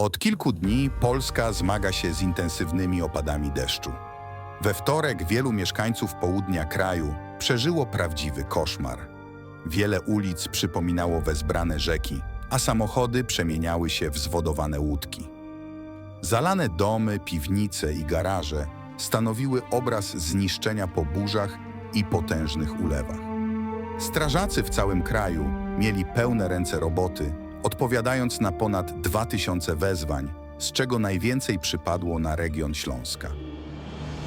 Od kilku dni Polska zmaga się z intensywnymi opadami deszczu. We wtorek wielu mieszkańców południa kraju przeżyło prawdziwy koszmar. Wiele ulic przypominało wezbrane rzeki, a samochody przemieniały się w zwodowane łódki. Zalane domy, piwnice i garaże stanowiły obraz zniszczenia po burzach i potężnych ulewach. Strażacy w całym kraju mieli pełne ręce roboty, odpowiadając na ponad 2000 wezwań, z czego najwięcej przypadło na region Śląska.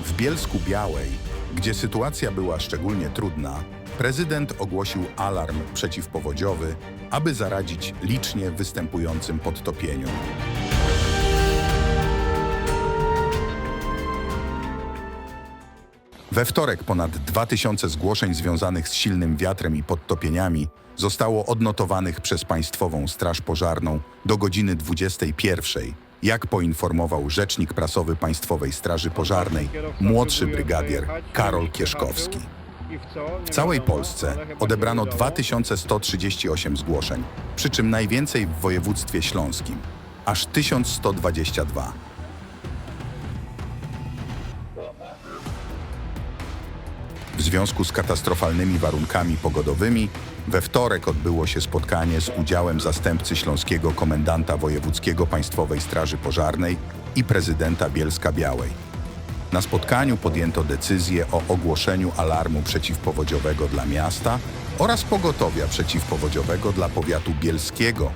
W Bielsku Białej, gdzie sytuacja była szczególnie trudna, prezydent ogłosił alarm przeciwpowodziowy, aby zaradzić licznie występującym podtopieniom. We wtorek ponad 2000 zgłoszeń związanych z silnym wiatrem i podtopieniami zostało odnotowanych przez Państwową Straż Pożarną do godziny 21, jak poinformował rzecznik prasowy Państwowej Straży Pożarnej, młodszy brygadier Karol Kieszkowski. W całej Polsce odebrano 2138 zgłoszeń, przy czym najwięcej w województwie śląskim, aż 1122. W związku z katastrofalnymi warunkami pogodowymi, we wtorek odbyło się spotkanie z udziałem zastępcy śląskiego komendanta wojewódzkiego Państwowej Straży Pożarnej i prezydenta Bielska Białej. Na spotkaniu podjęto decyzję o ogłoszeniu alarmu przeciwpowodziowego dla miasta oraz pogotowia przeciwpowodziowego dla powiatu bielskiego,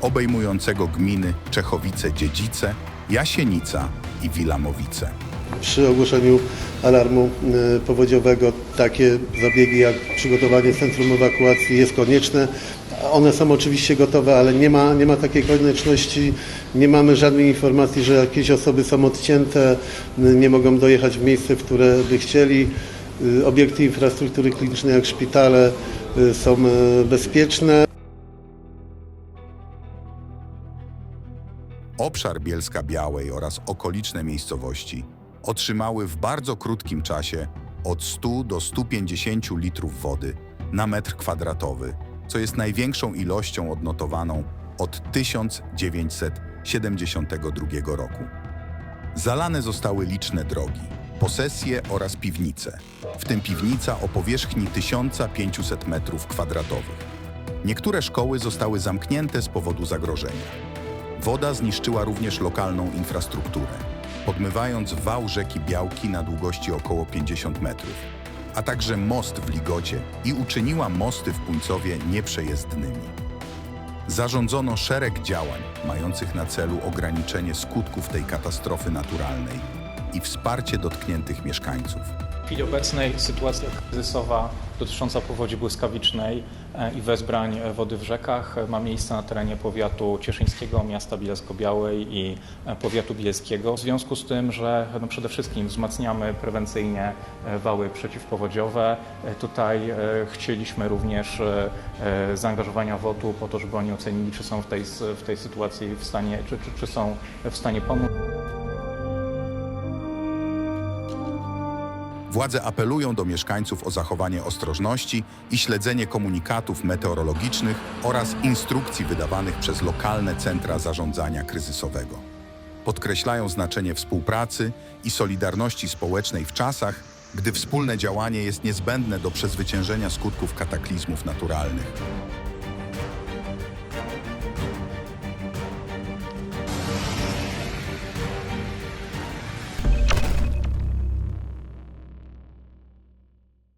obejmującego gminy Czechowice-Dziedzice, Jasienica i Wilamowice. Przy ogłoszeniu alarmu y, powodziowego takie zabiegi jak przygotowanie centrum ewakuacji jest konieczne. One są oczywiście gotowe, ale nie ma, nie ma takiej konieczności. Nie mamy żadnej informacji, że jakieś osoby są odcięte, nie mogą dojechać w miejsce, w które by chcieli. Y, Obiekty infrastruktury klinicznej jak szpitale y, są bezpieczne. Obszar Bielska Białej oraz okoliczne miejscowości otrzymały w bardzo krótkim czasie od 100 do 150 litrów wody na metr kwadratowy, co jest największą ilością odnotowaną od 1972 roku. Zalane zostały liczne drogi, posesje oraz piwnice, w tym piwnica o powierzchni 1500 m2. Niektóre szkoły zostały zamknięte z powodu zagrożenia. Woda zniszczyła również lokalną infrastrukturę, podmywając wał rzeki Białki na długości około 50 metrów, a także most w Ligocie i uczyniła mosty w Puńcowie nieprzejezdnymi. Zarządzono szereg działań mających na celu ograniczenie skutków tej katastrofy naturalnej i wsparcie dotkniętych mieszkańców. W chwili obecnej sytuacja kryzysowa dotycząca powodzi błyskawicznej e, i wezbrań e, wody w rzekach e, ma miejsce na terenie powiatu cieszyńskiego, miasta Bielsko-Białej i powiatu bielskiego. W związku z tym, że no przede wszystkim wzmacniamy prewencyjnie wały przeciwpowodziowe, tutaj chcieliśmy również zaangażowania WOTU po to, żeby oni ocenili, czy są w tej, w tej sytuacji w stanie, czy, czy, czy są w stanie pomóc. Władze apelują do mieszkańców o zachowanie ostrożności i śledzenie komunikatów meteorologicznych oraz instrukcji wydawanych przez lokalne centra zarządzania kryzysowego. Podkreślają znaczenie współpracy i solidarności społecznej w czasach, gdy wspólne działanie jest niezbędne do przezwyciężenia skutków kataklizmów naturalnych.